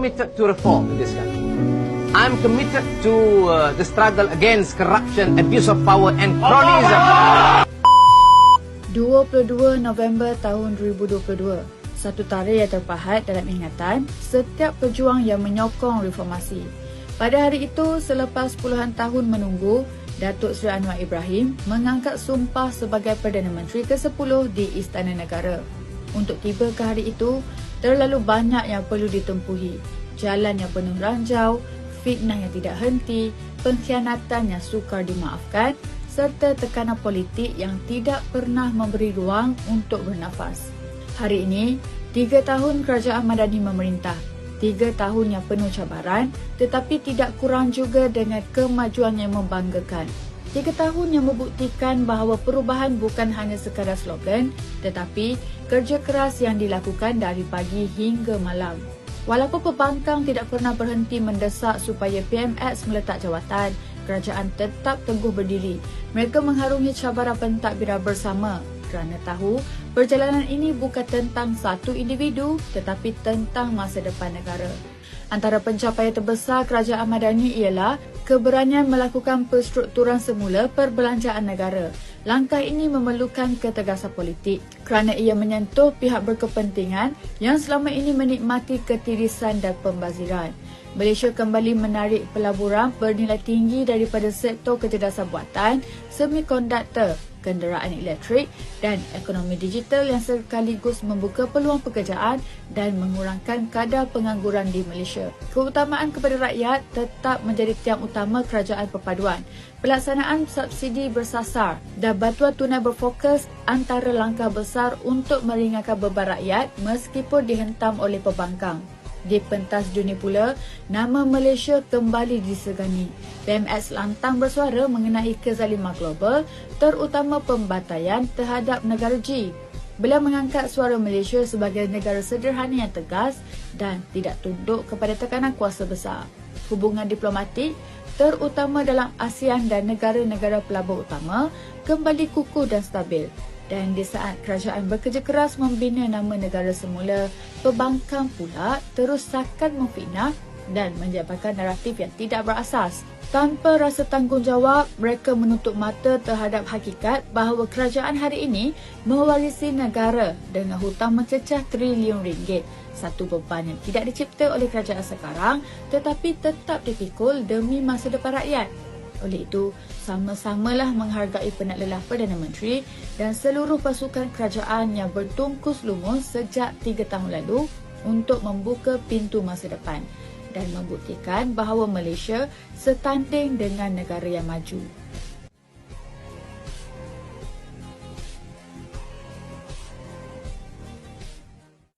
committed to reform in this country. I'm committed to uh, the struggle against corruption, abuse of power and cronyism. 22 November tahun 2022. Satu tarikh yang terpahat dalam ingatan setiap pejuang yang menyokong reformasi. Pada hari itu, selepas puluhan tahun menunggu, Datuk Seri Anwar Ibrahim mengangkat sumpah sebagai Perdana Menteri ke-10 di Istana Negara. Untuk tiba ke hari itu, terlalu banyak yang perlu ditempuhi. Jalan yang penuh ranjau, fitnah yang tidak henti, pengkhianatan yang sukar dimaafkan serta tekanan politik yang tidak pernah memberi ruang untuk bernafas. Hari ini, tiga tahun kerajaan Madani memerintah. Tiga tahun yang penuh cabaran tetapi tidak kurang juga dengan kemajuan yang membanggakan. Tiga tahun yang membuktikan bahawa perubahan bukan hanya sekadar slogan tetapi kerja keras yang dilakukan dari pagi hingga malam. Walaupun pembangkang tidak pernah berhenti mendesak supaya PMX meletak jawatan, kerajaan tetap teguh berdiri. Mereka mengharungi cabaran pentadbiran bersama kerana tahu perjalanan ini bukan tentang satu individu tetapi tentang masa depan negara. Antara pencapaian terbesar kerajaan Madani ialah keberanian melakukan perstrukturan semula perbelanjaan negara. Langkah ini memerlukan ketegasan politik kerana ia menyentuh pihak berkepentingan yang selama ini menikmati ketirisan dan pembaziran. Malaysia kembali menarik pelaburan bernilai tinggi daripada sektor kecerdasan buatan, semikonduktor, kenderaan elektrik dan ekonomi digital yang sekaligus membuka peluang pekerjaan dan mengurangkan kadar pengangguran di Malaysia. Keutamaan kepada rakyat tetap menjadi tiang utama kerajaan perpaduan. Pelaksanaan subsidi bersasar dan bantuan tunai berfokus antara langkah besar untuk meringankan beban rakyat meskipun dihentam oleh pembangkang. Di pentas dunia pula, nama Malaysia kembali disegani. PMS lantang bersuara mengenai kezaliman global, terutama pembantaian terhadap negara G. Beliau mengangkat suara Malaysia sebagai negara sederhana yang tegas dan tidak tunduk kepada tekanan kuasa besar. Hubungan diplomatik, terutama dalam ASEAN dan negara-negara pelabur utama, kembali kukuh dan stabil dan di saat kerajaan bekerja keras membina nama negara semula, pembangkang pula terus sakan memfitnah dan menjabarkan naratif yang tidak berasas. Tanpa rasa tanggungjawab, mereka menutup mata terhadap hakikat bahawa kerajaan hari ini mewarisi negara dengan hutang mencecah trilion ringgit. Satu beban yang tidak dicipta oleh kerajaan sekarang tetapi tetap dipikul demi masa depan rakyat. Oleh itu, sama-samalah menghargai penat lelah Perdana Menteri dan seluruh pasukan kerajaan yang bertungkus lumus sejak tiga tahun lalu untuk membuka pintu masa depan dan membuktikan bahawa Malaysia setanding dengan negara yang maju.